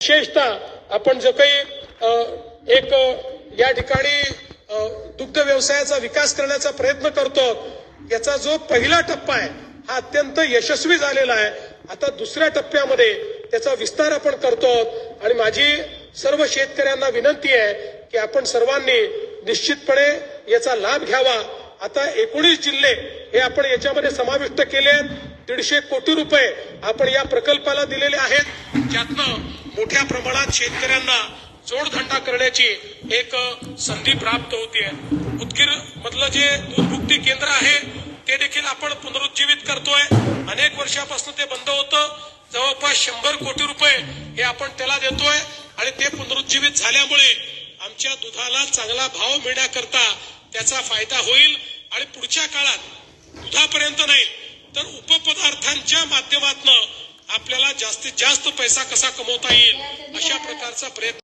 विशेषतः आपण जो काही एक या ठिकाणी दुग्ध व्यवसायाचा विकास करण्याचा प्रयत्न करतो याचा जो पहिला टप्पा आहे हा अत्यंत यशस्वी झालेला आहे. आता दुसऱ्या टप्प्यामध्ये त्याचा विस्तार आपण करतो आणि माझी सर्व शेतकऱ्यांना विनंती आहे की आपण सर्वांनी निश्चितपणे याचा लाभ घ्यावा. आता एकोणीस जिल्हे हे आपण याच्यामध्ये समाविष्ट केले आहेत. दीडशे कोटी रुपये आपण या प्रकल्पाला दिलेले आहेत. ज्यातनं मोठ्या प्रमाणात शेतकऱ्यांना जोडधंदा करण्याची एक संधी प्राप्त होते उदगीर मधलं जे दूधभुक्ती केंद्र आहे ते देखील आपण पुनरुज्जीवित करतोय. अनेक वर्षापासून ते बंद होतं. जवळपास शंभर कोटी रुपये हे आपण त्याला देतोय आणि ते पुनरुज्जीवित झाल्यामुळे आमच्या दुधाला चांगला भाव मिळण्याकरता त्याचा फायदा होईल आणि पुढच्या काळात दुधापर्यंत नाही तर उपपदार्थांच्या माध्यमातून आपल्याला जास्तीत जास्त पैसा कसा कमवता येईल अशा प्रकारचा प्रयत्न